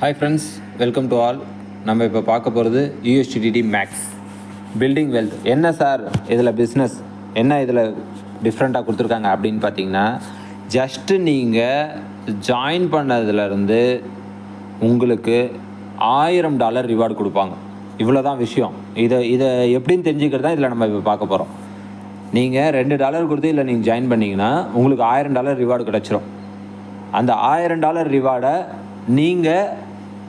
Hi friends welcome to all நம்ம இப்போ பார்க்க போகிறது யூஎஸ்டிடி மேக்ஸ் பில்டிங் வெல்த் என்ன சார் இதில் பிஸ்னஸ் என்ன இதில் டிஃப்ரெண்ட்டாக கொடுத்துருக்காங்க அப்படின்னு பார்த்தீங்கன்னா ஜஸ்ட்டு நீங்கள் ஜாயின் பண்ணதுலேருந்து உங்களுக்கு ஆயிரம் டாலர் ரிவார்டு கொடுப்பாங்க. இவ்வளோ தான் விஷயம். இதை இதை எப்படின்னு தெரிஞ்சுக்கிறது தான் இதில் நம்ம இப்போ பார்க்க போகிறோம் நீங்கள் ரெண்டு டாலர் கொடுத்து இல்லை நீங்கள் ஜாயின் பண்ணிங்கன்னா உங்களுக்கு ஆயிரம் டாலர் ரிவார்டு கிடச்சிரும். அந்த ஆயிரம் டாலர் ரிவார்டை நீங்கள்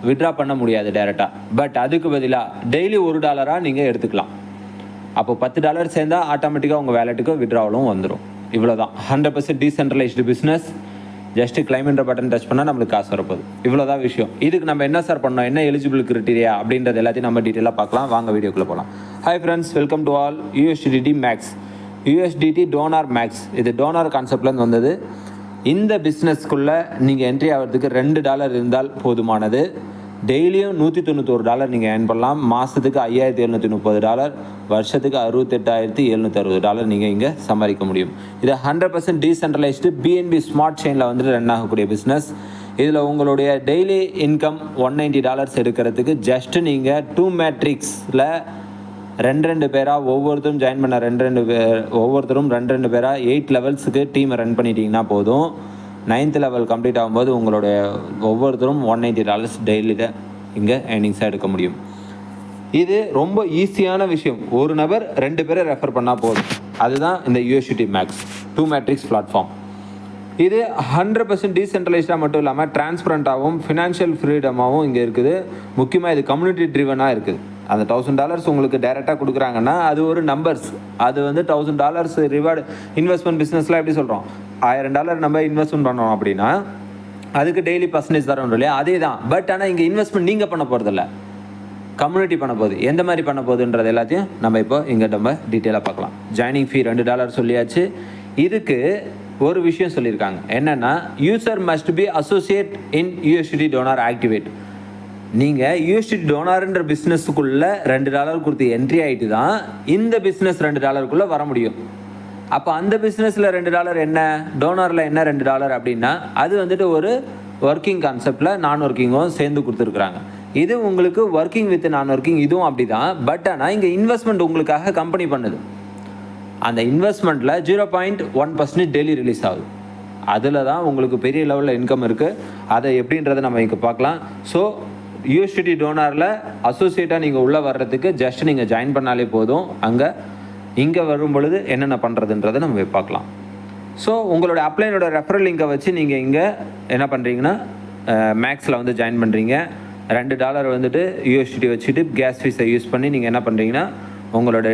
விட்ரா பண்ண முடியாது டேரெக்டாக பட் அதுக்கு பதிலாக டெய்லி ஒரு டாலராக நீங்கள் எடுத்துக்கலாம். அப்போ பத்து டாலர் சேர்ந்தால் ஆட்டோமேட்டிக்காக உங்கள் வேலெட்டுக்கு விட்ராவலும் வந்துடும் இவ்வளோ தான் hundred percent decentralised business just கிளைம்ன்ற button touch பண்ணால் நம்மளுக்கு காசு வரப்போகுது. இவ்வளோ தான் விஷயம். இதுக்கு நம்ம என்ன சார் பண்ணோம்? என்ன எலிஜிபிள் கிரிட்டீரியா அப்படின்றது எல்லாத்தையும் நம்ம டீட்டெயிலாக பார்க்கலாம். வாங்க வீடியோக்குள்ளே போகலாம் hi friends welcome to all USDT max USDT donor max இது டோனார் கான்செப்ட்லேருந்து வந்தது. இந்த பிஸ்னஸ்க்குள்ளே நீங்கள் என்ட்ரி ஆகிறதுக்கு ரெண்டு டாலர் இருந்தால் போதுமானது. டெய்லியும் நூற்றி தொண்ணூத்தோரு டாலர் நீங்கள் ஏர்ன் பண்ணலாம். மாதத்துக்கு ஐயாயிரத்தி எழுநூற்றி முப்பது டாலர் வருஷத்துக்கு அறுபத்தெட்டாயிரத்தி எழுநூற்றி அறுபது டாலர் நீங்கள் இங்கே சம்பாதிக்க முடியும். இது hundred percent decentralised BNB smart செயினில் வந்துட்டு ரன் ஆகக்கூடிய பிஸ்னஸ் இதில் உங்களுடைய daily income one ninety dollars எடுக்கிறதுக்கு ஜஸ்ட்டு நீங்கள் டூ மேட்ரிக்ஸில் ரெண்டு ரெண்டு பேராக ஒவ்வொருத்தரும் ஜாயின் பண்ண ரெண்டு ரெண்டு பேர் ஒவ்வொருத்தரும் ரெண்டு ரெண்டு பேராக எயிட் லெவல்ஸுக்கு டீமை ரன் பண்ணிட்டீங்கன்னா போதும். நைன்த் லெவல் கம்ப்ளீட் ஆகும்போது உங்களுடைய ஒவ்வொருத்தரும் ஒன் எயிட்டி டாலர்ஸ் டெய்லியில் இங்கே ஏர்னிங்ஸாக எடுக்க முடியும். இது ரொம்ப ஈஸியான விஷயம். ஒரு நபர் ரெண்டு பேரை ரெஃபர் பண்ணால் போதும். அதுதான் இந்த USD max two matrix platform இது ஹண்ட்ரட் பர்சன்ட் டீசென்ட்ரலைஸ்டாக மட்டும் இல்லாமல் டிரான்ஸ்பரண்ட்டாகவும் ஃபினான்ஷியல் ஃப்ரீடமாகவும் இங்கே இருக்குது. முக்கியமாக இது கம்யூனிட்டி ட்ரிவனாக இருக்குது. அந்த தௌசண்ட் டாலர்ஸ் உங்களுக்கு டைரெக்டாக கொடுக்குறாங்கன்னா அது ஒரு நம்பர்ஸ் அது வந்து தௌசண்ட் டாலர்ஸ் ரிவார்டு இன்வெஸ்ட்மெண்ட் பிஸ்னஸ்லாம் எப்படி சொல்கிறோம் ஆயிரம் டாலர் நம்ம இன்வெஸ்ட்மெண்ட் பண்ணோம் அப்படின்னா அதுக்கு டெய்லி பர்சன்டேஜ் தரோம் இல்லையா? அதே தான் பட் ஆனால் இங்கே இன்வெஸ்ட்மெண்ட் நீங்கள் பண்ண போகிறதில்ல கம்யூனிட்டி பண்ண போகுது. எந்த மாதிரி பண்ண போகுதுன்றது எல்லாத்தையும் நம்ம இப்போ இங்கே நம்ம டீட்டெயிலாக பார்க்கலாம். ஜாயினிங் ஃபீ ரெண்டு டாலர் சொல்லியாச்சு. இதுக்கு ஒரு விஷயம் சொல்லியிருக்காங்க. என்னென்னா user must be associate in USD donor activate நீங்கள் யூஎஸ்டி டோனார்ன்ற பிஸ்னஸுக்குள்ளே ரெண்டு டாலர் கொடுத்து என்ட்ரி ஆகிட்டு தான் இந்த பிஸ்னஸ் ரெண்டு டாலருக்குள்ளே வர முடியும். அப்போ அந்த பிஸ்னஸில் ரெண்டு டாலர் என்ன? டோனாரில் என்ன ரெண்டு டாலர் அப்படின்னா அது வந்துட்டு ஒரு ஒர்க்கிங் கான்செப்டில் நான் ஒர்க்கிங்கும் சேர்ந்து கொடுத்துருக்குறாங்க. இது உங்களுக்கு ஒர்க்கிங் வித் நான் ஒர்க்கிங் இதுவும் அப்படி தான் பட் ஆனால் இங்கே இன்வெஸ்ட்மெண்ட் உங்களுக்காக கம்பெனி பண்ணுது. அந்த இன்வெஸ்ட்மெண்ட்டில் zero point one percentage daily release ஆகுது. அதில் தான் உங்களுக்கு பெரிய லெவலில் இன்கம் இருக்குது அதை எப்படின்றத நம்ம இங்கே பார்க்கலாம். ஸோ யூஎஸ்டிடி டோனாரில் அசோசியேட்டாக நீங்கள் உள்ளே வர்றதுக்கு ஜஸ்ட் நீங்கள் ஜாயின் பண்ணாலே போதும். அங்கே இங்கே வரும் பொழுது என்னென்ன பண்ணுறதுன்றதை நம்ம பார்க்கலாம். ஸோ உங்களோட அப்ளைனோட ரெஃபரல் லிங்கை வச்சு நீங்கள் இங்கே என்ன பண்ணுறீங்கன்னா மேக்ஸில் வந்து ஜாயின் பண்ணுறீங்க ரெண்டு டாலர் வந்துட்டு யூஎஸ்டிடி வச்சுட்டு கேஸ் ஃபீஸை யூஸ் பண்ணி நீங்கள் என்ன பண்ணுறீங்கன்னா உங்களோட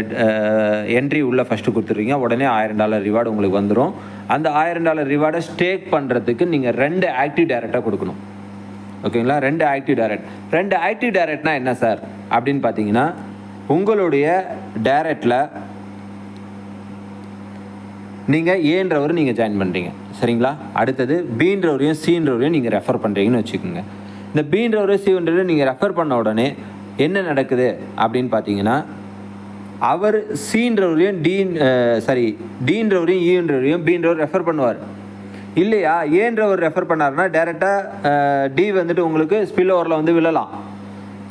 என்ட்ரி உள்ளே ஃபஸ்ட்டு கொடுத்துருவீங்க உடனே ஆயிரம் டாலர் ரிவார்டு உங்களுக்கு வந்துடும் அந்த ஆயிரம் டாலர் ரிவார்டை ஸ்டேக் பண்ணுறதுக்கு நீங்கள் ரெண்டு ஆக்டிவ் டேரெக்டாக கொடுக்கணும். ஓகேங்களா? ரெண்டு ஆக்டிவ் டைரக்ட் ரெண்டு ஆக்டிவ் டைரக்ட்னா என்ன சார்? அப்படின்னு பார்த்தீங்கன்னா உங்களுடைய டைரக்டில் நீங்கள் ஏன்றவர் நீங்கள் ஜாயின் பண்ணுறீங்க சரிங்களா? அடுத்தது பீன்றவரையும் சீன்றவரையும் நீங்கள் ரெஃபர் பண்ணுறீங்கன்னு வச்சுக்கோங்க. இந்த பீன்றவரையும் சீன்றவரையும் நீங்கள் ரெஃபர் பண்ண உடனே என்ன நடக்குது அப்படின்னு பார்த்தீங்கன்னா அவர் சீன்றவரையும் டீன் சாரி டீன்றவரையும் ஈன்றவரையும் பீன்றவர் ரெஃபர் பண்ணுவார். இல்லையா? ஏன்றவர் ரெஃபர் பண்ணாருன்னா டேரெக்டாக டி வந்துட்டு உங்களுக்கு ஸ்பில் ஓவரில் வந்து விழலாம்.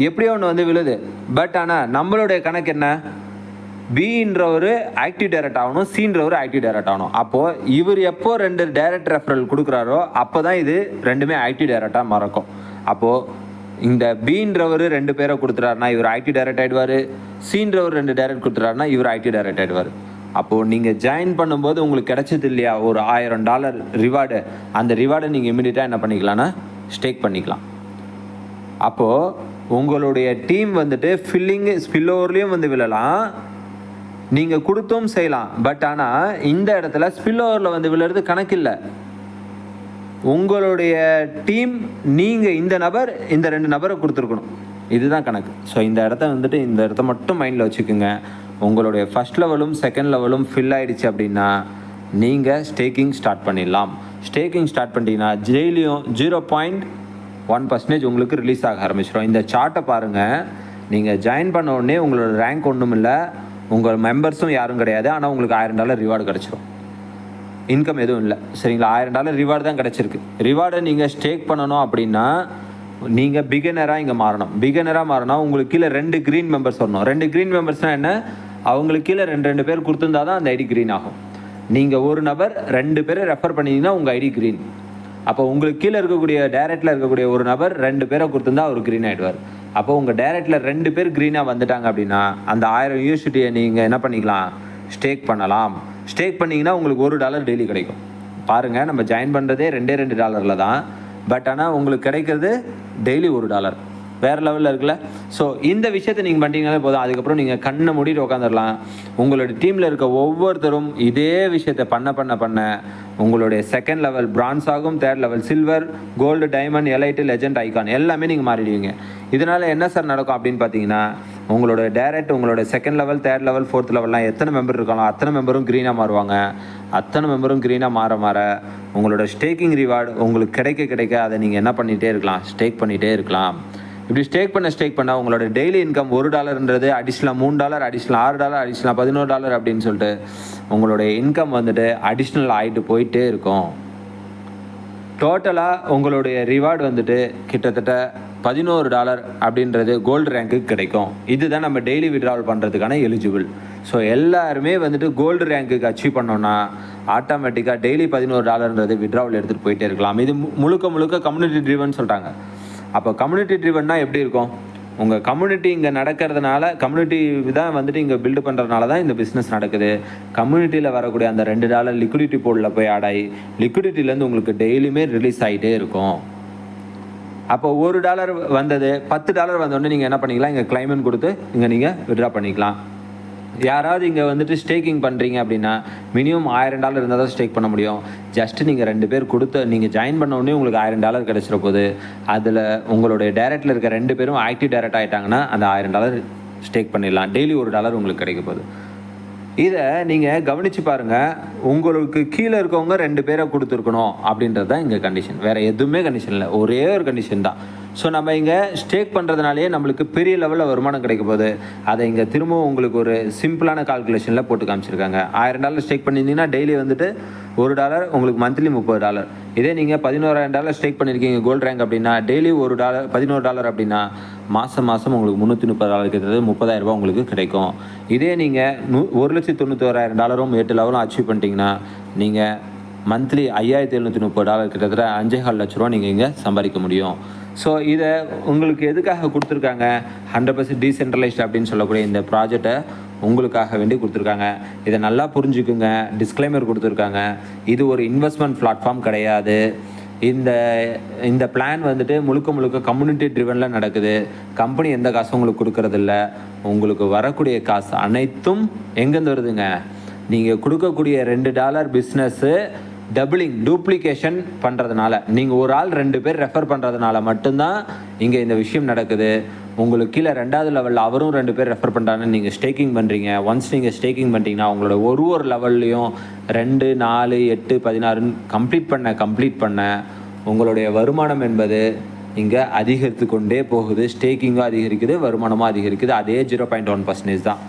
எப்படியோ ஒன்று வந்து விழுது. பட் ஆனால் நம்மளுடைய கணக்கு என்ன? பின்றவர் ஆக்டிவ் டைரக்ட் ஆகணும் சீன்றவர் ஆக்டிவ் டைரக்ட் ஆகணும். அப்போது இவர் எப்போ ரெண்டு டைரக்ட் ரெஃபரல் கொடுக்குறாரோ அப்போ தான் இது ரெண்டுமே ஆக்டிவ் டைரக்டாக மறக்கும். அப்போது இந்த பீன்றவர் ரெண்டு பேரை கொடுத்துறாருனா இவர் ஆக்டிவ் டைரக்ட் ஆகிடுவார் சீன்றவர் ரெண்டு டைரக்ட் கொடுத்துறாருனா இவர் ஆக்டிவ் டைரக்ட் ஆகிடுவார் அப்போது நீங்கள் ஜாயின் பண்ணும்போது உங்களுக்கு கிடைச்சது இல்லையா? ஒரு ஆயிரம் டாலர் ரிவார்டு அந்த ரிவார்டை நீங்கள் இமீடியட்டாக என்ன பண்ணிக்கலாம்னா ஸ்டேக் பண்ணிக்கலாம். அப்போது உங்களுடைய டீம் வந்துட்டு ஃபில்லிங்கு ஸ்பில்லோவர்லேயும் வந்து விழலாம். நீங்கள் கொடுத்தும் செய்யலாம். பட் ஆனால் இந்த இடத்துல ஸ்பில்லோவரில் வந்து விழுறது கணக்கில்லை உங்களுடைய டீம் நீங்கள் இந்த நபர் இந்த ரெண்டு நபரை கொடுத்துருக்கணும். இதுதான் கணக்கு. ஸோ இந்த இடத்த வந்துட்டு இந்த இடத்த மட்டும் மைண்டில் வச்சுக்கோங்க. உங்களுடைய ஃபஸ்ட் லெவலும் செகண்ட் லெவலும் ஃபில் ஆகிடுச்சு அப்படின்னா நீங்கள் ஸ்டேக்கிங் ஸ்டார்ட் பண்ணிடலாம். ஸ்டேக்கிங் ஸ்டார்ட் பண்ணிட்டீங்கன்னா டெய்லியும் ஜீரோ பாயிண்ட் ஒன் பர்சன்டேஜ் உங்களுக்கு ரிலீஸ் ஆக ஆரம்பிச்சிடும். இந்த சார்ட்டை பாருங்கள் நீங்கள் ஜாயின் பண்ண உடனே உங்களோட ரேங்க் ஒன்றும் இல்லை உங்கள் மெம்பர்ஸும் யாரும் கிடையாது. ஆனால் உங்களுக்கு ஆயிரம் டாலர் ரிவார்டு கிடச்சிரும். இன்கம் எதுவும் இல்லை. சரிங்களா? ஆயிரம் டாலர் ரிவார்டு தான் கிடச்சிருக்கு. ரிவார்டை நீங்கள் ஸ்டேக் பண்ணணும் அப்படின்னா நீங்கள் பிகினராக இங்கே மாறணும். பிகினராக மாறினா உங்களுக்கு கீழே ரெண்டு க்ரீன் மெம்பர்ஸ் வரணும். ரெண்டு க்ரீன் மெம்பர்ஸ்னால் என்ன? அவங்களுக்கு கீழே ரெண்டு ரெண்டு பேர் கொடுத்துருந்தா தான் அந்த ஐடி க்ரீன் ஆகும். நீங்கள் ஒரு நபர் ரெண்டு பேரை ரெஃபர் பண்ணிங்கன்னா உங்கள் ஐடி க்ரீன் அப்போ உங்களுக்கு கீழே இருக்கக்கூடிய டேரக்டில் இருக்கக்கூடிய ஒரு நபர் ரெண்டு பேரை கொடுத்துருந்தா அவர் க்ரீன் ஆகிடுவார் அப்போ உங்கள் டேரக்டில் ரெண்டு பேர் க்ரீனாக வந்துட்டாங்க அப்படின்னா அந்த ஆயிரம் யூனிவர்சிட்டியை நீங்கள் என்ன பண்ணிக்கலாம்? ஸ்டேக் பண்ணலாம். ஸ்டேக் பண்ணிங்கன்னா உங்களுக்கு ஒரு டாலர் டெய்லி கிடைக்கும். பாருங்கள் நம்ம ஜாயின் பண்ணுறதே ரெண்டே ரெண்டு டாலரில் தான். பட் ஆனால் உங்களுக்கு கிடைக்கிறது டெய்லி ஒரு டாலர் வேறு லெவலில் இருக்குல்ல. ஸோ இந்த விஷயத்தை நீங்கள் பண்ணிட்டீங்கனாலே போதும். அதுக்கப்புறம் நீங்கள் கண்ணை மூடிட்டு உட்காந்துடலாம் உங்களோட டீமில் இருக்க ஒவ்வொருத்தரும் இதே விஷயத்தை பண்ண பண்ண பண்ண உங்களுடைய செகண்ட் லெவல் பிரான்ஸ் ஆகும் third level silver gold diamond elite legend icon எல்லாமே நீங்கள் மாறிடுவீங்க. இதனால் என்ன சார் நடக்கும் அப்படின்னு பார்த்தீங்கன்னா உங்களோட டேரக்ட் உங்களோட second level third level fourth லெவல்லாம் எத்தனை மெம்பர் இருக்காங்களோ அத்தனை மெம்பரும் க்ரீனாக மாறுவாங்க. அத்தனை மெம்பரும் க்ரீனாக மாற மாற உங்களோட ஸ்டேக்கிங் ரிவார்டு உங்களுக்கு கிடைக்க கிடைக்க அதை நீங்கள் என்ன பண்ணிகிட்டே இருக்கலாம்? ஸ்டேக் பண்ணிகிட்டே இருக்கலாம். இப்படி ஸ்டேக் பண்ண ஸ்டேக் பண்ண உங்களோட டெய்லி இன்கம் ஒரு டாலர்ன்றது அடிஷ்னலாக மூணு டாலர் அடிஷ்னல் ஆறு டாலர் அடிஷ்னலாக பதினோரு டாலர் அப்படின்னு சொல்லிட்டு உங்களுடைய இன்கம் வந்துட்டு அடிஷ்னல் ஆகிட்டு போயிட்டே இருக்கும். டோட்டலாக உங்களுடைய ரிவார்டு வந்துட்டு கிட்டத்தட்ட பதினோரு டாலர் அப்படின்றது கோல்டு ரேங்க்குக்கு கிடைக்கும். இதுதான் நம்ம டெய்லி விட்ராவல் பண்ணுறதுக்கான எலிஜிபிள் ஸோ எல்லாருமே வந்துட்டு கோல்டு ரேங்க்குக்கு அச்சீவ் பண்ணோன்னா ஆட்டோமேட்டிக்காக டெய்லி பதினோரு டாலர்ன்றது விட்ராவல் எடுத்துகிட்டு போயிட்டே இருக்கலாம். இது மு- முழுக்க முழுக்க கம்யூனிட்டி ட்ரிவன் சொல்கிறாங்க அப்போ கம்யூனிட்டி ட்ரிவன்னா எப்படி இருக்கும்? உங்கள் கம்யூனிட்டி இங்கே நடக்கிறதுனால கம்யூனிட்டி தான் வந்துட்டு இங்கே பில்டு பண்ணுறதுனால தான் இந்த பிஸ்னஸ் நடக்குது. கம்யூனிட்டியில் வரக்கூடிய அந்த ரெண்டு டாலர் லிக்விடிட்டி போர்டில் போய் ஆட் ஆகி லிக்விடிட்டிலேருந்து உங்களுக்கு டெய்லியுமே ரிலீஸ் ஆகிட்டே இருக்கும். அப்போ ஒரு டாலர் வந்தது பத்து டாலர் வந்தோடனே நீங்கள் என்ன பண்ணிக்கலாம்? இங்கே கிளைமன் கொடுத்து இங்கே நீங்கள் விட்ரா பண்ணிக்கலாம். யாராவது இங்கே வந்துட்டு ஸ்டேக்கிங் பண்ணுறீங்க அப்படின்னா மினிமம் ஆயிரம் டாலர் இருந்தால் தான் ஸ்டேக் பண்ண முடியும். ஜஸ்ட் நீங்கள் ரெண்டு பேர் கொடுத்து நீங்கள் ஜாயின் பண்ண உடனே உங்களுக்கு ஆயிரம் டாலர் கிடச்சிட போகுது அதில் உங்களுடைய டேரக்டில் இருக்க ரெண்டு பேரும் ஆக்டிவ் டேரக்ட் ஆகிட்டாங்கன்னா அந்த ஆயிரம் டாலர் ஸ்டேக் பண்ணிடலாம். டெய்லி ஒரு டாலர் உங்களுக்கு கிடைக்க போகுது. இதை நீங்கள் கவனித்து பாருங்கள் உங்களுக்கு கீழே இருக்கவங்க ரெண்டு பேரை கொடுத்துருக்கணும் அப்படின்றது தான் இங்கே கண்டிஷன் வேறு எதுவுமே கண்டிஷன் இல்லை. ஒரே ஒரு கண்டிஷன் தான். ஸோ நம்ம இங்கே ஸ்டேக் பண்ணுறதுனாலே நம்மளுக்கு பெரிய லெவலில் வருமானம் கிடைக்க போகுது. அதை இங்கே திரும்பவும் உங்களுக்கு ஒரு சிம்பிளான கால்குலேஷனில் போட்டு காமிச்சிருக்காங்க. ஆயிரம் டாலர் ஸ்டேக் பண்ணியிருந்தீங்கன்னா டெய்லி வந்துட்டு ஒரு டாலர் உங்களுக்கு மந்த்லி முப்பது டாலர் இதே நீங்கள் பதினோராயிரம் டாலர் ஸ்டேக் பண்ணியிருக்கீங்க கோல்டு ரேங்க் அப்படின்னா டெய்லி ஒரு டாலர் பதினோரு டாலர் அப்படின்னா மாதம் மாதம் உங்களுக்கு முந்நூற்றி முப்பது டாலர் கிட்டத்தட்ட முப்பதாயிரம் ரூபாய் உங்களுக்கு கிடைக்கும். இதே நீங்கள் நூ ஒரு லட்சத்தி தொண்ணூத்தோராயிரம் டாலரும் எட்டு லெவலும் அச்சீவ் பண்ணிட்டீங்கன்னா நீங்கள் மந்த்லி ஐயாயிரத்தி எழுநூற்றி முப்பது டாலர் கிட்டத்தட்ட அஞ்சே கால் லட்ச ரூபா நீங்கள் இங்கே சம்பாதிக்க முடியும். ஸோ இதை உங்களுக்கு எதுக்காக கொடுத்துருக்காங்க? ஹண்ட்ரட் பர்சன்ட் டீசென்ட்ரலைஸ்ட் அப்படின்னு சொல்லக்கூடிய இந்த ப்ராஜெக்டை உங்களுக்காக வேண்டி கொடுத்துருக்காங்க. இதை நல்லா புரிஞ்சுக்குங்க. டிஸ்க்ளைமர் கொடுத்துருக்காங்க. இது ஒரு இன்வெஸ்ட்மெண்ட் பிளாட்ஃபார்ம் கிடையாது. இந்த இந்த பிளான் வந்துட்டு முழுக்க முழுக்க கம்யூனிட்டி ட்ரிவனில் நடக்குது. கம்பெனி எந்த காசும் உங்களுக்கு கொடுக்கறதில்ல. உங்களுக்கு வரக்கூடிய காசு அனைத்தும் எங்கேருந்து வருதுங்க? நீங்கள் கொடுக்கக்கூடிய ரெண்டு டாலர் பிஸ்னஸ்ஸு டபுளிங் டூப்ளிகேஷன் பண்ணுறதுனால நீங்கள் ஒரு ஆள் ரெண்டு பேர் ரெஃபர் பண்ணுறதுனால மட்டும்தான் இங்கே இந்த விஷயம் நடக்குது. உங்களுக்கு கீழே ரெண்டாவது லெவலில் அவரும் ரெண்டு பேர் ரெஃபர் பண்ணுறாங்கன்னு நீங்கள் ஸ்டேக்கிங் பண்ணுறீங்க ஒன்ஸ் நீங்கள் ஸ்டேக்கிங் பண்ணிட்டீங்கன்னா உங்களோட ஒரு ஒரு லெவல்லையும் ரெண்டு நாலு எட்டு பதினாறுன்னு கம்ப்ளீட் பண்ண கம்ப்ளீட் பண்ண உங்களுடைய வருமானம் என்பது இங்கே அதிகரித்து கொண்டே போகுது. ஸ்டேக்கிங்கும் அதிகரிக்குது வருமானமும் அதிகரிக்குது. அதே ஜீரோ பாயிண்ட் ஒன் பர்சன்டேஜ் தான்.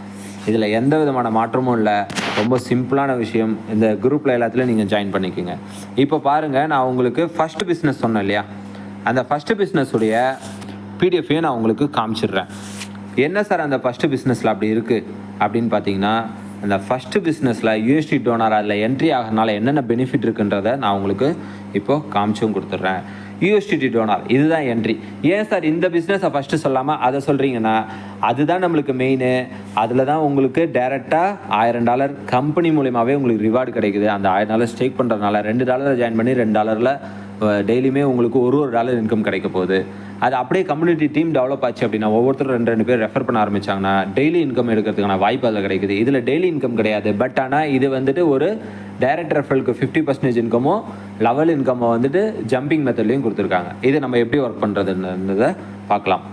இதில் எந்த விதமான மாற்றமும் இல்லை. ரொம்ப சிம்பிளான விஷயம். இந்த குரூப்பில் எல்லாத்துலேயும் நீங்கள் ஜாயின் பண்ணிக்கோங்க. இப்போ பாருங்கள் நான் உங்களுக்கு ஃபஸ்ட் பிஸ்னஸ் சொன்னேன் இல்லையா? அந்த ஃபஸ்ட்டு பிஸ்னஸுடைய பிடிஎஃப்பையும் நான் உங்களுக்கு காமிச்சிடுறேன். என்ன சார் அந்த ஃபஸ்ட்டு பிஸ்னஸில் அப்படி இருக்குது அப்படின்னு பார்த்தீங்கன்னா அந்த ஃபஸ்ட்டு பிஸ்னஸில் யூஎஸ்டி டோனர் அதில் என்ட்ரி ஆகிறனால என்னென்ன பெனிஃபிட் இருக்குன்றதை நான் உங்களுக்கு இப்போது காமிச்சும் கொடுத்துட்றேன். யூஎஸ்டிடி டோனார் இதுதான் என்ட்ரி ஏன் சார் இந்த பிஸ்னஸை ஃபஸ்ட்டு சொல்லாமல் அதை சொல்கிறீங்கன்னா அதுதான் நம்மளுக்கு மெயின் அதில் தான் உங்களுக்கு டேரெக்டாக ஆயிரம் டாலர் கம்பெனி மூலியமாகவே உங்களுக்கு ரிவார்டு கிடைக்குது. அந்த ஆயிரம் டாலர் ஸ்டேக் பண்ணுறதுனால ரெண்டு டாலரை ஜாயின் பண்ணி ரெண்டு டாலரில் டெய்லியுமே உங்களுக்கு ஒரு ஒரு டாலர் இன்கம் கிடைக்க போகுது. அது அப்படியே கம்யூனிட்டி டீம் டெவலப் ஆச்சு அப்படின்னா ஒவ்வொருத்தரும் ரெண்டு ரெண்டு பேர் ரெஃபர் பண்ண ஆரம்பிச்சாங்கன்னா டெய்லி இன்கம் எடுக்கிறதுக்கான வாய்ப்பு அதில் கிடைக்குது. இதில் டெய்லி இன்கம் கிடையாது. பட் ஆனால் இது வந்துட்டு ஒரு டைரக்ட் ரெஃபரலுக்கு ஃபிஃப்டி பர்சன்டேஜ் இன்கமும் லெவல் இன்கம்மை வந்துட்டு ஜம்பிங் மெத்தட்லேயும் கொடுத்துருக்காங்க. இது நம்ம எப்படி ஒர்க் பண்ணுறதுன்றதை பார்க்கலாம்.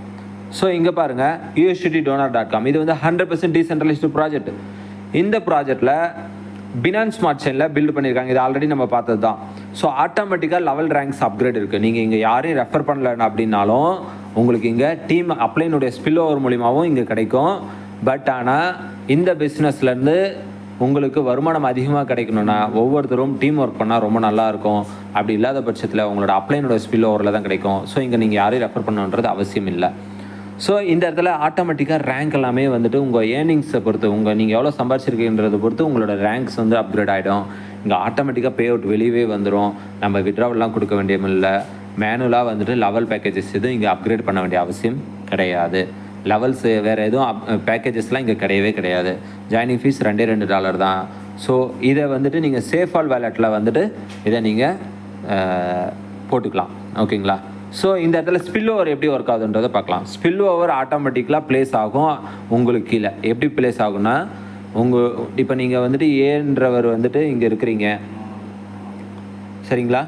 ஸோ இங்கே பாருங்கள் யூஎஸ்டி டோனர் டாட் காம் இது வந்து ஹண்ட்ரட் பர்சன்ட் டீசென்ட்ரலைஸ்டு ப்ராஜெக்ட் இந்த ப்ராஜெக்டில் பினான்ஸ் ஸ்மார்ட் செயினில் பில்டு பண்ணியிருக்காங்க. இது ஆல்ரெடி நம்ம பார்த்தது தான் ஸோ ஆட்டோமேட்டிக்காக லெவல் ரேங்க்ஸ் அப்கிரேட் இருக்குது நீங்கள் இங்கே யாரையும் ரெஃபர் பண்ணலன்னு அப்படின்னாலும் உங்களுக்கு இங்கே டீம் அப்ளைனுடைய ஸ்பில் ஓவர் மூலியமாகவும் இங்கே கிடைக்கும். பட் ஆனால் இந்த பிஸ்னஸ்லேருந்து உங்களுக்கு வருமானம் அதிகமாக கிடைக்கணும்னா ஒவ்வொருத்தரும் டீம் ஒர்க் பண்ணால் ரொம்ப நல்லாயிருக்கும் அப்படி இல்லாத பட்சத்தில் உங்களோட அப்ளைனோட ஸ்பில் ஓவரில் தான் கிடைக்கும். ஸோ இங்கே நீங்கள் யாரையும் ரெஃபர் பண்ணணுன்றது அவசியம் இல்லை. ஸோ இந்த இடத்துல ஆட்டோமேட்டிக்காக ரேங்க் எல்லாமே வந்துட்டு உங்கள் ஏர்னிங்ஸை பொறுத்து உங்கள் நீங்கள் எவ்வளோ சம்பாதிச்சிருக்கீன்றதை பொறுத்து உங்களோட ரேங்க்ஸ் வந்து அப்கிரேட் ஆகிடும் இங்கே ஆட்டோமேட்டிக்காக பே அவுட் வெளியவே வந்துடும் நம்ம விட்ராவல்லாம் கொடுக்க வேண்டியமில்லை மேனுவலாக வந்துட்டு லெவல் பேக்கேஜஸ் எதுவும் இங்கே அப்கிரேட் பண்ண வேண்டிய அவசியம் கிடையாது. லெவல்ஸு வேறு எதுவும் அப் பேக்கேஜஸ்லாம் இங்கே கிடையவே கிடையாது. ஜாயினிங் ஃபீஸ் ரெண்டே ரெண்டு டாலர் தான். ஸோ இதை வந்துட்டு நீங்கள் சேஃப் ஆல் வேலெட்டில் வந்துட்டு இதை நீங்கள் போட்டுக்கலாம். ஓகேங்களா ஸோ இந்த இடத்துல ஸ்பில் ஓவர் எப்படி ஒர்க் ஆகுதுன்றதை பார்க்கலாம். ஸ்பில் ஓவர் ஆட்டோமேட்டிக்கலாக ப்ளேஸ் ஆகும். உங்களுக்கு கீழே எப்படி ப்ளேஸ் ஆகும்னா உங்கள் இப்போ நீங்கள் வந்துட்டு ஏன்றவர் வந்துட்டு இங்கே இருக்கிறீங்க. சரிங்களா?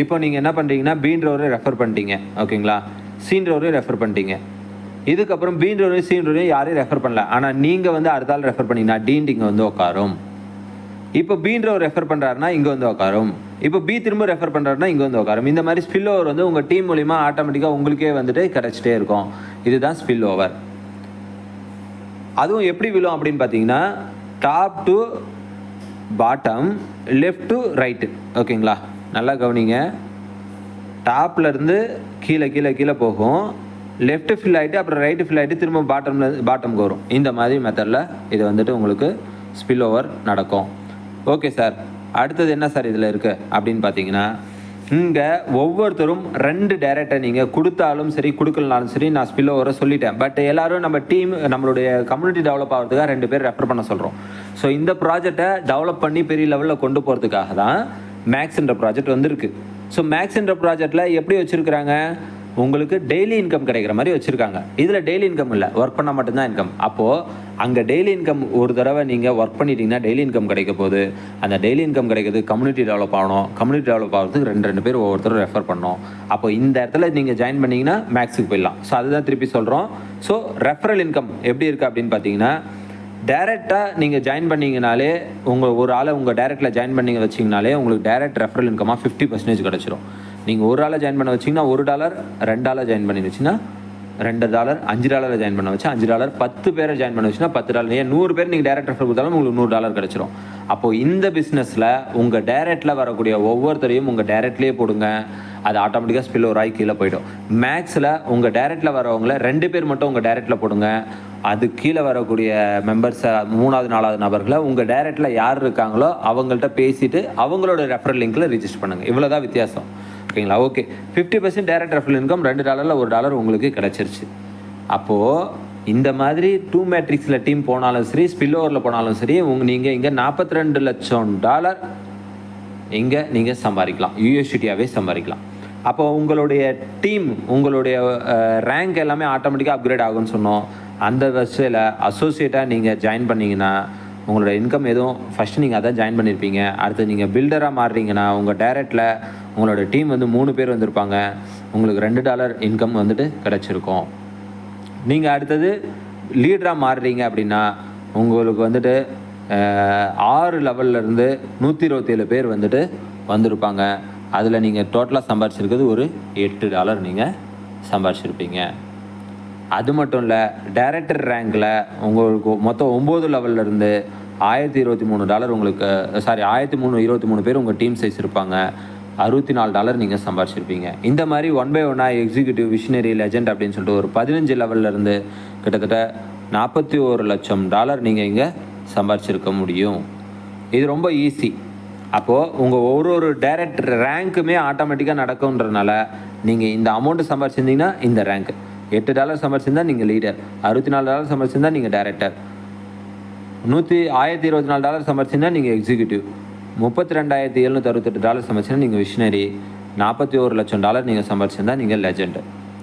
இப்போ நீங்கள் என்ன பண்ணுறீங்கன்னா பீன்றவரை ரெஃபர் பண்ணிட்டீங்க. ஓகேங்களா? சீன்றவரையும் ரெஃபர் பண்ணிட்டீங்க. இதுக்கப்புறம் பீன்றவரையும் சீன்றவரையும் யாரையும் ரெஃபர் பண்ணல. ஆனால் நீங்கள் வந்து அடுத்த ஆள் ரெஃபர் பண்ணிங்கன்னா டீன்ட்டு இங்கே வந்து உட்காரும் இப்போ பீன்றவர் ரெஃபர் பண்ணுறாருனா இங்கே வந்து உட்காரும் இப்போ பி திரும்ப ரெஃபர் பண்ணுறாருனா இங்கே வந்து உட்காரும் இந்த மாதிரி ஸ்பில் ஓவர் வந்து உங்கள் டீம் மூலிமா ஆட்டோமேட்டிக்காக உங்களுக்கே வந்துட்டு கிடச்சிட்டே இருக்கும். இதுதான் ஸ்பில் ஓவர் அதுவும் எப்படி விழும் அப்படின்னு பார்த்தீங்கன்னா top to bottom left to right ஓகேங்களா? நல்லா கவனிங்க. டாப்லேருந்து கீழே கீழே கீழே போகும். லெஃப்ட்டு ஃபில் ஆகிட்டு அப்புறம் ரைட்டு ஃபில் ஆகிட்டு திரும்ப பாட்டமில் பாட்டம்க்கு வரும். இந்த மாதிரி மெத்தடில் இது வந்துட்டு உங்களுக்கு ஸ்பில் ஓவர் நடக்கும். ஓகே சார் அடுத்தது என்ன சார் இதில் இருக்குது அப்படின்னு பார்த்தீங்கன்னா இங்கே ஒவ்வொருத்தரும் ரெண்டு டேரக்டை நீங்கள் கொடுத்தாலும் சரி கொடுக்கலனாலும் சரி நான் ஸ்பில் ஓவரை சொல்லிட்டேன். பட் எல்லாரும் நம்ம டீம் நம்மளுடைய கம்யூனிட்டி டெவலப் ஆகிறதுக்காக ரெண்டு பேர் ரெஃபர் பண்ண சொல்கிறோம் ஸோ இந்த ப்ராஜெக்டை டெவலப் பண்ணி பெரிய லெவலில் கொண்டு போகிறதுக்காக தான் மேக்ஸ்ன்ற ப்ராஜெக்ட் வந்திருக்கு. ஸோ மேக்ஸ்ன்ற ப்ராஜெக்டில் எப்படி வச்சுருக்குறாங்க? உங்களுக்கு டெய்லி இன்கம் கிடைக்கிற மாதிரி வச்சுருக்காங்க. இதில் டெய்லி இன்கம் இல்லை ஒர்க் பண்ணால் மட்டும்தான் இன்கம் அப்போது அங்கே டெய்லி இன்கம் ஒரு தடவை நீங்கள் ஒர்க் பண்ணிட்டீங்கன்னா டெய்லி இன்கம் கிடைக்க போகுது. அந்த டெய்லி இன்கம் கிடைக்கிறது கம்யூனிட்டி டெவலப் ஆகணும். கம்யூனிட்டி டெவலப் ஆகிறதுக்கு ரெண்டு ரெண்டு பேர் ஒவ்வொருத்தரும் ரெஃபர் பண்ணணும். அப்போ இந்த இடத்துல நீங்கள் ஜாயின் பண்ணிங்கன்னா மேக்ஸுக்கு போயிடலாம். ஸோ அதுதான் திருப்பி சொல்கிறோம் ஸோ ரெஃபரல் இன்கம் எப்படி இருக்குது அப்படின்னு பார்த்தீங்கன்னா டேரெக்டாக நீங்கள் ஜாயின் பண்ணிங்கனாலே உங்கள் ஒரு ஆளை உங்கள் டேரெக்டில் ஜாயின் பண்ணி வச்சிங்கனாலே உங்களுக்கு டேரெக்ட் ரெஃபரல் இன்கமாக ஃபிஃப்டி பர்சன்டேஜ் கிடச்சிரும். நீங்கள் ஒரு ஆளை ஜாயின் பண்ண வச்சிங்கன்னா ஒரு டாலர் ரெண்டு ஆளாக ஜாயின் பண்ணி வச்சுன்னா ரெண்டு டாலர் அஞ்சு டாலர் ஜாயின் பண்ண வச்சு அஞ்சு டாலர் பத்து பேரை ஜாயின் பண்ண வச்சுன்னா பத்து டாலர் ஏன் நூறு பேர் நீங்கள் டேரக்ட் ரெஃபர் கொடுத்தாலும் உங்களுக்கு நூறு டாலர் கிடச்சிரும். அப்போது இந்த பிஸ்னஸில் உங்கள் டேரக்டில் வரக்கூடிய ஒவ்வொருத்தரையும் உங்கள் டேரக்ட்லேயே போடுங்க. அது ஆட்டோமேட்டிக்காக ஸ்பில் ஒரு ஆய் கீழே போயிடும். மேக்ஸில் உங்கள் டேரக்டில் வரவங்கள ரெண்டு பேர் மட்டும் உங்கள் டேரக்டில் போடுங்க. அது கீழே வரக்கூடிய மெம்பர்ஸை மூணாவது நாலாவது நபர்களை உங்கள் டேரக்டில் யார் இருக்காங்களோ அவங்கள்ட்ட பேசிவிட்டு அவங்களோட ரெஃபரல் லிங்க்கில் ரிஜிஸ்டர் பண்ணுங்கள் இவ்வளோ தான் வித்தியாசம். ஓகேங்களா? Okay. Fifty percent direct referral income ரெண்டு டாலரில் ஒரு டாலர் உங்களுக்கு கிடச்சிருச்சு. அப்போது இந்த மாதிரி டூ மேட்ரிக்ஸில் டீம் போனாலும் சரி ஸ்பில் ஓவரில் போனாலும் சரி உங்க நீங்கள் இங்கே நாற்பத்தி ரெண்டு லட்சம் டாலர் இங்கே நீங்கள் சம்பாதிக்கலாம். யூஎஸ்டியாகவே சம்பாதிக்கலாம். அப்போ உங்களுடைய டீம் உங்களுடைய ரேங்க் எல்லாமே ஆட்டோமேட்டிக்காக அப்கிரேட் ஆகும்னு சொன்னோம். அந்த வரிசையில் அசோசியேட்டாக நீங்கள் ஜாயின் பண்ணிங்கன்னா உங்களோட இன்கம் எதுவும் ஃபஸ்ட்டு நீங்கள் அதான் ஜாயின் பண்ணியிருப்பீங்க அடுத்து நீங்கள் பில்டராக மாறுறீங்கன்னா உங்கள் டேரக்டில் உங்களோட டீம் வந்து மூணு பேர் வந்திருப்பாங்க. உங்களுக்கு ரெண்டு டாலர் இன்கம் வந்துட்டு கிடச்சிருக்கும். நீங்கள் அடுத்தது லீடராக மாறுறீங்க அப்படின்னா உங்களுக்கு வந்துட்டு ஆறு லெவல்ல இருந்து நூற்றி இருபத்தேழு பேர் வந்துட்டு வந்திருப்பாங்க. அதில் நீங்கள் டோட்டலாக சம்பாரிச்சிருக்கிறது ஒரு எட்டு டாலர் நீங்கள் சம்பாரிச்சிருப்பீங்க. அது மட்டும் இல்லை டைரக்டர் ரேங்கில் உங்களுக்கு மொத்தம் ஒம்பது லெவல்லேருந்து ஆயிரத்தி இருபத்தி மூணு டாலர் உங்களுக்கு சாரி ஆயிரத்தி மூணு இருபத்தி மூணு பேர் உங்கள் டீம் சைஸ் இருப்பாங்க. அறுபத்தி நாலு டாலர் நீங்கள் சம்பாரிச்சிருப்பீங்க. இந்த மாதிரி ஒன் பை ஒன்னாக எக்ஸிக்யூட்டிவ் விஷனரி லெஜெண்ட் அப்படின்னு சொல்லிட்டு ஒரு பதினஞ்சு லெவல்லேருந்து கிட்டத்தட்ட நாற்பத்தி ஒரு லட்சம் டாலர் நீங்கள் இங்கே சம்பாரிச்சிருக்க முடியும். இது ரொம்ப ஈஸி அப்போது உங்கள் ஒரு ஒரு டைரக்ட் ரேங்க்குமே ஆட்டோமேட்டிக்காக நடக்கும்ன்றனால நீங்கள் இந்த அமௌண்ட்டு சம்பாரிச்சிருந்தீங்கன்னா இந்த ரேங்க் எட்டு டாலர் சம்பாரிச்சிருந்தா நீங்கள் லீடர் அறுபத்தி நாலு டாலர் சம்பாரிச்சிருந்தா நீங்கள் டேரக்டர் நூற்றி ஆயிரத்தி இருபத்தி நாலு டாலர் சம்பாரிச்சிருந்தா நீங்கள் எக்ஸிக்யூட்டிவ் முப்பத்தி ரெண்டாயிரத்தி எழுநூற்றி அறுபத்தெட்டு டாலர் சம்பாரிச்சிருந்தா நீங்கள் விஷனரி நாற்பத்தி ஒரு லட்சம் டாலர் நீங்கள் சம்பாரிச்சிருந்தா நீங்கள் லெஜெண்ட்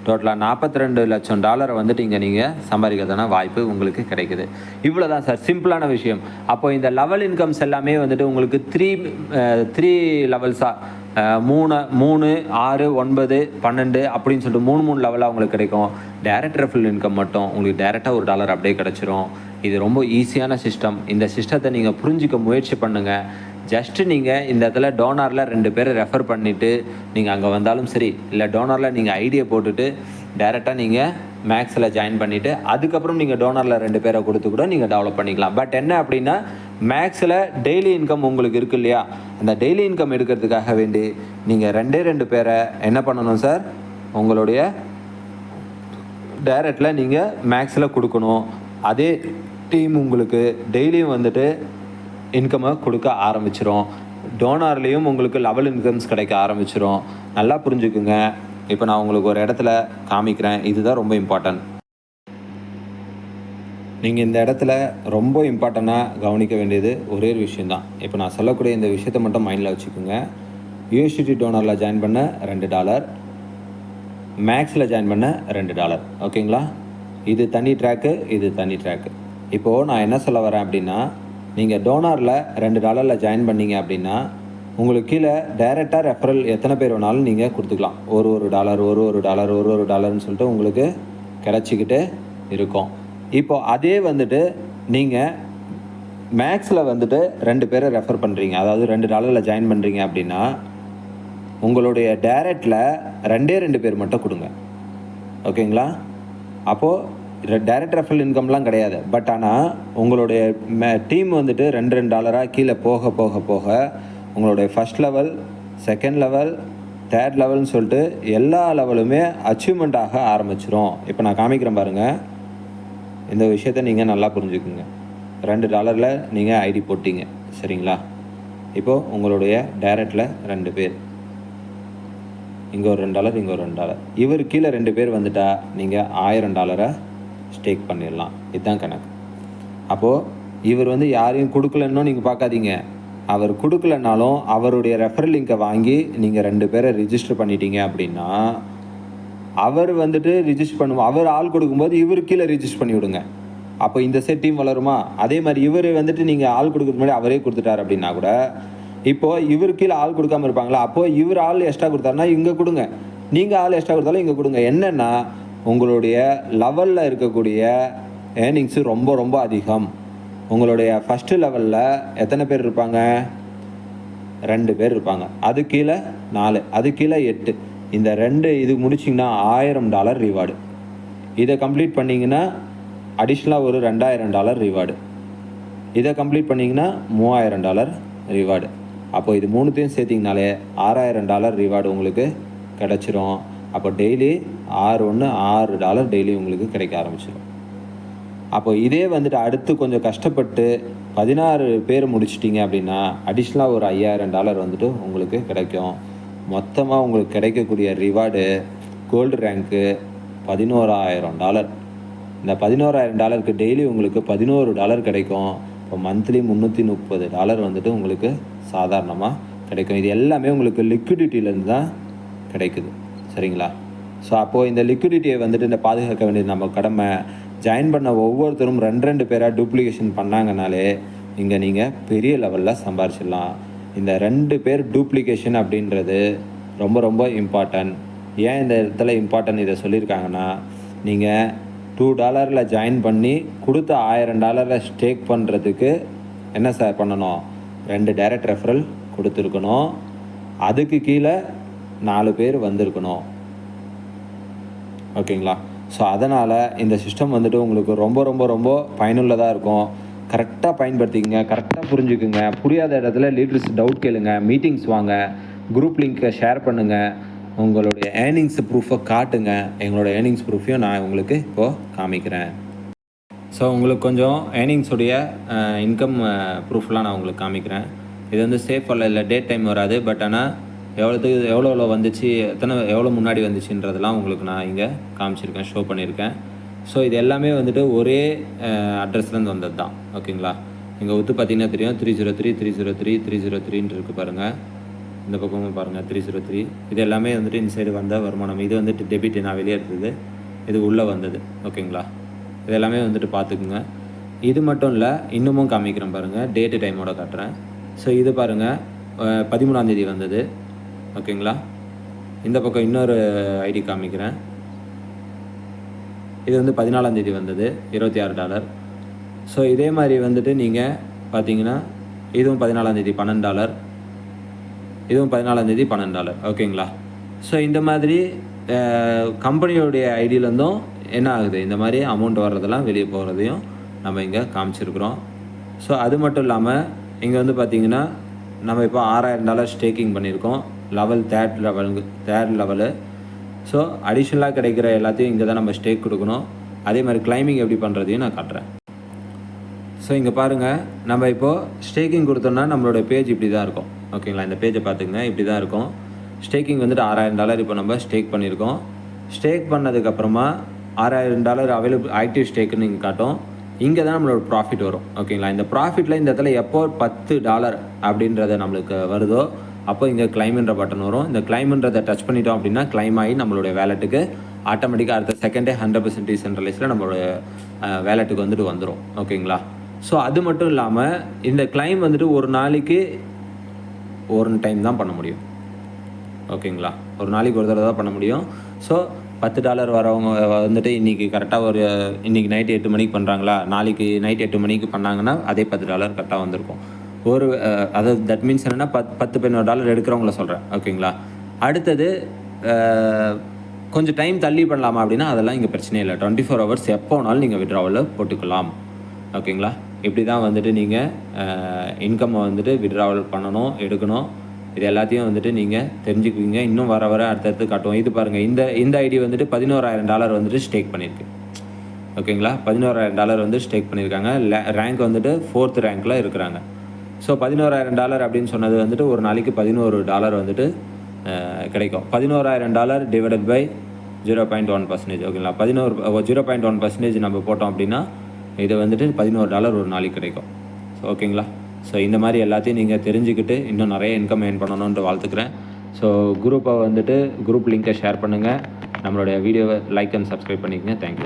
டோட்டலாக நாற்பத்தி ரெண்டு லட்சம் டாலரை வந்துட்டு இங்கே நீங்கள் சம்பாதிக்கிறதுனா வாய்ப்பு உங்களுக்கு கிடைக்குது. இவ்வளோ தான் சார் சிம்பிளான விஷயம். அப்போ இந்த லெவல் இன்கம்ஸ் எல்லாமே வந்துட்டு உங்களுக்கு த்ரீ த்ரீ லெவல்ஸாக மூணு மூணு ஆறு ஒன்பது பன்னெண்டு அப்படின்னு சொல்லிட்டு மூணு மூணு லெவலாக உங்களுக்கு கிடைக்கும். டேரக்ட் ரெஃபரல் இன்கம் மட்டும். உங்களுக்கு டேரெக்டாக ஒரு டாலர் அப்படியே கிடச்சிரும். இது ரொம்ப ஈஸியான சிஸ்டம் இந்த சிஸ்டத்தை நீங்கள் புரிஞ்சிக்க முயற்சி பண்ணுங்கள் ஜஸ்ட்டு நீங்கள் இந்த இடத்துல டோனாரில் ரெண்டு பேரை ரெஃபர் பண்ணிவிட்டு நீங்கள் அங்கே வந்தாலும் சரி இல்லை டோனாரில் நீங்கள் ஐடியா போட்டுட்டு டேரெக்டாக நீங்கள் மேக்ஸில் ஜாயின் பண்ணிவிட்டு அதுக்கப்புறம் நீங்கள் டோனரில் ரெண்டு பேரை கொடுத்து கூட நீங்கள் டெவலப் பண்ணிக்கலாம். பட் என்ன அப்படின்னா மேக்ஸில் டெய்லி இன்கம் உங்களுக்கு இருக்கு இல்லையா? அந்த டெய்லி இன்கம் எடுக்கிறதுக்காக வேண்டி நீங்கள் ரெண்டே ரெண்டு பேரை என்ன பண்ணணும் சார்? உங்களுடைய டேரெக்டில் நீங்கள் மேக்ஸில் கொடுக்கணும். அதே டீம் உங்களுக்கு டெய்லியும் வந்துட்டு இன்கம்மை கொடுக்க ஆரம்பிச்சிரும். டோனார்லேயும் உங்களுக்கு லெவல் இன்கம்ஸ் கிடைக்க ஆரம்பிச்சிரும். நல்லா புரிஞ்சுக்குங்க. இப்போ நான் உங்களுக்கு ஒரு இடத்துல காமிக்கிறேன். இதுதான் ரொம்ப இம்பார்ட்டன்ட் நீங்கள் இந்த இடத்துல ரொம்ப இம்பார்ட்டண்ட்டாக கவனிக்க வேண்டியது ஒரே ஒரு விஷயந்தான் இப்போ நான் சொல்லக்கூடிய இந்த விஷயத்தை மட்டும் மைண்டில் வச்சுக்கோங்க. யூஎஸ்டிடி டோனரில் ஜாயின் பண்ண ரெண்டு டாலர் மேக்ஸில் ஜாயின் பண்ண ரெண்டு டாலர் ஓகேங்களா இது தனி ட்ராக்கு இது தனி ட்ராக்கு இப்போது நான் என்ன சொல்ல வரேன் அப்படின்னா நீங்கள் டோனாரில் ரெண்டு டாலரில் ஜாயின் பண்ணீங்க அப்படின்னா உங்களுக்கு கீழே டைரெக்டாக ரெஃபரல் எத்தனை பேர் வேணாலும் நீங்கள் கொடுத்துக்கலாம். ஒரு ஒரு டாலர் ஒரு ஒரு டாலர் ஒரு ஒரு டாலர்னு சொல்லிட்டு உங்களுக்கு கிடச்சிக்கிட்டு இருக்கும். இப்போது அதே வந்துட்டு நீங்கள் மேக்ஸில் வந்துட்டு ரெண்டு பேரை ரெஃபர் பண்ணுறீங்க அதாவது ரெண்டு டாலரில் ஜாயின் பண்ணுறீங்க அப்படின்னா உங்களுடைய டேரெக்டில் ரெண்டே ரெண்டு பேர் மட்டும் கொடுங்க. ஓகேங்களா? அப்போது டைரக்ட் ரெஃபரல் இன்கம்லாம் கிடையாது. பட் ஆனால் உங்களுடைய மே டீம் வந்துட்டு ரெண்டு ரெண்டு டாலராக கீழே போக போக போக உங்களுடைய first level second level third லெவல்னு சொல்லிட்டு எல்லா லெவலுமே அச்சீவ்மெண்ட் ஆக ஆரம்பிச்சிரும். இப்போ நான் காமிக்கிறேன் பாருங்கள் இந்த விஷயத்த நீங்கள் நல்லா புரிஞ்சுக்குங்க. ரெண்டு டாலரில் நீங்கள் ஐடி போட்டிங்க. சரிங்களா? இப்போது உங்களுடைய டைரக்டில் ரெண்டு பேர். இங்கே ஒரு ரெண்டு டாலர் இங்கே ஒரு ரெண்டு டாலர் இவர் கீழே ரெண்டு பேர் வந்துட்டா நீங்கள் ஆயிரம் டாலரை ஸ்டேக் பண்ணிடலாம். இதுதான் கணக்கு. அப்போது இவர் வந்து யாரையும் கொடுக்கலன்னும் நீங்கள் பார்க்காதீங்க. அவர் கொடுக்கலனாலும் அவருடைய ரெஃபரல் லிங்கை வாங்கி நீங்கள் ரெண்டு பேரை ரிஜிஸ்டர் பண்ணிட்டீங்க அப்படின்னா அவர் வந்துட்டு ரிஜிஸ்டர் பண்ணுவோம் அவர் ஆள் கொடுக்கும்போது இவர் கீழே ரிஜிஸ்டர் பண்ணி விடுங்க. அப்போ இந்த செட் டீம் வளருமா? அதே மாதிரி இவர் வந்துட்டு நீங்கள் ஆள் கொடுக்குறது முன்னாடி அவரே கொடுத்துட்டார் அப்படின்னா கூட இப்போ இவர் கீழே ஆள் கொடுக்காம இருப்பாங்களா? அப்போது இவர் ஆள் எக்ஸ்ட்ரா கொடுத்தாருன்னா இங்கே கொடுங்க. நீங்கள் ஆள் எக்ஸ்ட்ரா கொடுத்தாலும் இங்கே கொடுங்க. என்னென்னா உங்களுடைய லெவலில் இருக்கக்கூடிய ஏர்னிங்ஸு ரொம்ப ரொம்ப அதிகம். உங்களுடைய ஃபஸ்ட்டு லெவலில் எத்தனை பேர் இருப்பாங்க? ரெண்டு பேர் இருப்பாங்க. அது கீழே நாலு அது கீழே எட்டு. இந்த ரெண்டு இது முடிச்சிங்கன்னா ஆயிரம் டாலர் ரிவார்டு இதை கம்ப்ளீட் பண்ணிங்கன்னா அடிஷ்னலாக ஒரு ரெண்டாயிரம் டாலர் ரிவார்டு இதை கம்ப்ளீட் பண்ணிங்கன்னா மூவாயிரம் டாலர் ரிவார்டு அப்போது இது மூணுத்தையும் சேர்த்திங்கனாலே ஆறாயிரம் டாலர் ரிவார்டு உங்களுக்கு கிடச்சிரும். அப்போ டெய்லி ஆறு ஒன்று ஆறு டாலர் டெய்லி உங்களுக்கு கிடைக்க ஆரம்பிச்சிடும் அப்போ இதே வந்துட்டு அடுத்து கொஞ்சம் கஷ்டப்பட்டு பதினாறு பேர் முடிச்சிட்டிங்க அப்படின்னா அடிஷ்னலாக ஒரு ஐயாயிரம் டாலர் வந்துட்டு உங்களுக்கு கிடைக்கும். மொத்தமாக உங்களுக்கு கிடைக்கக்கூடிய ரிவார்டு கோல்டு ரேங்க்கு பதினோராயிரம் டாலர் இந்த பதினோராயிரம் டாலருக்கு டெய்லி உங்களுக்கு பதினோரு டாலர் கிடைக்கும். இப்போ மந்த்லி முந்நூற்றி முப்பது டாலர் வந்துட்டு உங்களுக்கு சாதாரணமாக கிடைக்கும். இது எல்லாமே உங்களுக்கு லிக்விடிட்டியிலேருந்து தான் கிடைக்குது. சரிங்களா? ஸோ அப்போது இந்த லிக்விடிட்டியை வந்துட்டு இந்த பாதுகாக்க வேண்டியது நம்ம கடமை. ஜாயின் பண்ண ஒவ்வொருத்தரும் ரெண்டு ரெண்டு பேராக டூப்ளிகேஷன் பண்ணாங்கனாலே இங்கே நீங்கள் பெரிய லெவலில் சம்பாரிச்சிடலாம். இந்த ரெண்டு பேர் டூப்ளிகேஷன் அப்படின்றது ரொம்ப ரொம்ப இம்பார்ட்டன்ட் ஏன் இந்த இடத்துல இம்பார்ட்டன்ட் இதை சொல்லியிருக்காங்கன்னா நீங்கள் டூ டாலரில் ஜாயின் பண்ணி கொடுத்த ஆயிரம் டாலரில் ஸ்டேக் பண்ணுறதுக்கு என்ன சார் பண்ணணும்? ரெண்டு டைரக்ட் ரெஃபரல் கொடுத்துருக்கணும். அதுக்கு கீழே நாலு பேர் வந்திருக்கணும். ஓகேங்களா? ஸோ அதனால் இந்த சிஸ்டம் வந்துட்டு உங்களுக்கு ரொம்ப ரொம்ப ரொம்ப பயனுள்ளதாக இருக்கும். கரெக்டாக பயன்படுத்திக்கங்க கரெக்டாக புரிஞ்சுக்குங்க. புரியாத இடத்துல லீடர்ஸ் டவுட் கேளுங்க மீட்டிங்ஸ் வாங்க குரூப் லிங்க்கை ஷேர் பண்ணுங்கள் உங்களுடைய ஏர்னிங்ஸ் ப்ரூஃபை காட்டுங்க. எங்களோட ஏர்னிங்ஸ் ப்ரூஃபையும் நான் உங்களுக்கு இப்போது காமிக்கிறேன். ஸோ உங்களுக்கு கொஞ்சம் ஏர்னிங்ஸுடைய இன்கம் ப்ரூஃப்லாம் நான் உங்களுக்கு காமிக்கிறேன். இது வந்து சேஃப் அல்ல இல்லை டேட் டைம் வராது பட் ஆனால் எவ்வளோத்துக்கு எவ்வளோ எவ்வளோ வந்துச்சு எத்தனை எவ்வளோ முன்னாடி வந்துச்சுன்றதெல்லாம் உங்களுக்கு நான் இங்கே காமிச்சிருக்கேன் ஷோ பண்ணியிருக்கேன் ஸோ இது எல்லாமே வந்துட்டு ஒரே அட்ரஸ்லேருந்து வந்தது தான் ஓகேங்களா? இங்கே ஒத்து பார்த்தீங்கன்னா தெரியும். Three zero three three zero three three zero த்ரீன்ட்டு இருக்குது பாருங்கள் இந்த பக்கமும் பாருங்கள் த்ரீ ஜீரோ த்ரீ இது எல்லாமே வந்துட்டு இந்த சைடு வந்த வருமானம். இது வந்துட்டு டெபிட் நான் வெளியே இருந்தது இது உள்ளே வந்தது. ஓகேங்களா? இது எல்லாமே வந்துட்டு பார்த்துக்குங்க இது மட்டும் இல்லை இன்னமும் காமிக்கிறேன் பாருங்கள் டேட்டு டைமோட காட்டுறேன். ஸோ இது பாருங்கள் பதிமூணாந்தேதி வந்தது. ஓகேங்களா? இந்த பக்கம் இன்னொரு ஐடி காமிக்கிறேன். இது வந்து பதினாலாந்தேதி வந்தது இருபத்தி ஆறு டாலர். ஸோ இதே மாதிரி வந்துட்டு நீங்கள் பார்த்தீங்கன்னா இதுவும் பதினாலாந்தேதி பன்னெண்டு டாலர். இதுவும் பதினாலாந்தேதி பன்னெண்டு டாலர் ஓகேங்களா? ஸோ இந்த மாதிரி கம்பெனியோடைய ஐடியிலேருந்தும் என்ன ஆகுது? இந்த மாதிரி அமௌண்ட் வர்றதெல்லாம் வெளியே போகிறதையும் நம்ம இங்கே காமிச்சிருக்கிறோம். ஸோ அது மட்டும் இல்லாமல் இங்கே வந்து பார்த்தீங்கன்னா நம்ம இப்போ ஆறாயிரம் டாலர் ஸ்டேக்கிங் பண்ணியிருக்கோம். லெவல் தேர்ட் லெவலுங்க தேர்ட் லெவலு ஸோ அடிஷ்னலாக கிடைக்கிற எல்லாத்தையும் இங்கே தான் நம்ம ஸ்டேக் கொடுக்கணும். அதே மாதிரி கிளைமிங் எப்படி பண்ணுறதையும் நான் காட்டுறேன். ஸோ இங்கே பாருங்கள் நம்ம இப்போது ஸ்டேக்கிங் கொடுத்தோம்னா நம்மளோட பேஜ் இப்படி தான் இருக்கும். ஓகேங்களா இந்த பேஜை பார்த்துங்க இப்படி தான் இருக்கும். ஸ்டேக்கிங் வந்துட்டு ஆறாயிரம் டாலர் இப்போ நம்ம ஸ்டேக் பண்ணியிருக்கோம். ஸ்டேக் பண்ணதுக்கப்புறமா ஆறாயிரம் டாலர் அவைலபிள் ஆக்டிவ் ஸ்டேக்குன்னு இங்கே காட்டும். இங்கே தான் நம்மளோட ப்ராஃபிட் வரும். ஓகேங்களா இந்த ப்ராஃபிட்டில் இந்த இடத்துல எப்போ பத்து டாலர் அப்படின்றத நம்மளுக்கு வருதோ அப்போ இங்கே கிளைம்ன்ற பட்டன் வரும். இந்த கிளைம்ன்றதை டச் பண்ணிட்டோம் அப்படின்னா கிளைம் ஆகி நம்மளுடைய வேலெட்டுக்கு ஆட்டோமேட்டிக்காக அடுத்த செகண்டே ஹண்ட்ரட் பர்சன்ட் டீசென்ட்ரலைஸில் நம்மளோட வேலெட்டுக்கு வந்துட்டு வந்துடும் ஓகேங்களா? ஸோ அது மட்டும் இல்லாமல் இந்த கிளைம் வந்துட்டு ஒரு நாளைக்கு ஒரு டைம் தான் பண்ண முடியும். ஓகேங்களா? ஒரு நாளைக்கு ஒரு தடவை தான் பண்ண முடியும். ஸோ பத்து டாலர் வரவங்க வந்துட்டு இன்றைக்கி கரெக்டாக ஒரு இன்றைக்கி நைட் எட்டு மணிக்கு பண்ணுறாங்களா நாளைக்கு நைட் எட்டு மணிக்கு பண்ணாங்கன்னா அதே பத்து டாலர் கரெக்டாக வந்திருக்கும். ஒரு அதாவது தட் மீன்ஸ் என்னென்னா பத் பத்து பதினோரு டாலர் எடுக்கிறவங்கள சொல்கிறேன் ஓகேங்களா அடுத்தது கொஞ்சம் டைம் தள்ளி பண்ணலாமா அப்படின்னா அதெல்லாம் இங்கே பிரச்சனை இல்லை. டுவெண்ட்டி ஃபோர் ஹவர்ஸ் எப்போ வேணாலும் நீங்கள் விட்ராவலில் போட்டுக்கலாம். ஓகேங்களா இப்படி தான் வந்துட்டு நீங்கள் இன்கம்மை வந்துட்டு விட்ராவல் பண்ணணும் எடுக்கணும். இது எல்லாத்தையும் வந்துட்டு நீங்கள் தெரிஞ்சுக்குவீங்க. இன்னும் வர வர அடுத்தடுத்து காட்டுவோம். இது பாருங்கள் இந்த இந்த ஐடி வந்துட்டு பதினோராயிரம் டாலர் வந்துட்டு ஸ்டேக் பண்ணியிருக்கு. ஓகேங்களா பதினோராயிரம் டாலர் வந்து ஸ்டேக் பண்ணியிருக்காங்க. ரேங்க் வந்துட்டு ஃபோர்த் ரேங்க்கில் இருக்கிறாங்க. ஸோ பதினோராயிரம் டாலர் அப்படின்னு சொன்னது வந்துட்டு ஒரு நாளைக்கு பதினோரு டாலர் வந்துட்டு கிடைக்கும். பதினோராயிரம் dollar divided by zero point one percentage ஓகேங்களா பதினோரு ஜீரோ பாயிண்ட் ஒன் பர்சன்டேஜ் நம்ம போட்டோம் அப்படின்னா இது வந்துட்டு பதினோரு டாலர் ஒரு நாளைக்கு கிடைக்கும். ஸோ ஓகேங்களா ஸோ இந்த மாதிரி எல்லாத்தையும் நீங்கள் தெரிஞ்சுக்கிட்டு இன்னும் நிறைய இன்கம் ஏர்ன் பண்ணணுன்ட்டு வாழ்த்துக்கிறேன். ஸோ குரூப்பை வந்துட்டு குரூப் லிங்க்கை ஷேர் பண்ணுங்கள் நம்மளுடைய வீடியோவை லைக் அண்ட் சப்ஸ்கிரைப் பண்ணிக்கங்க. Thank you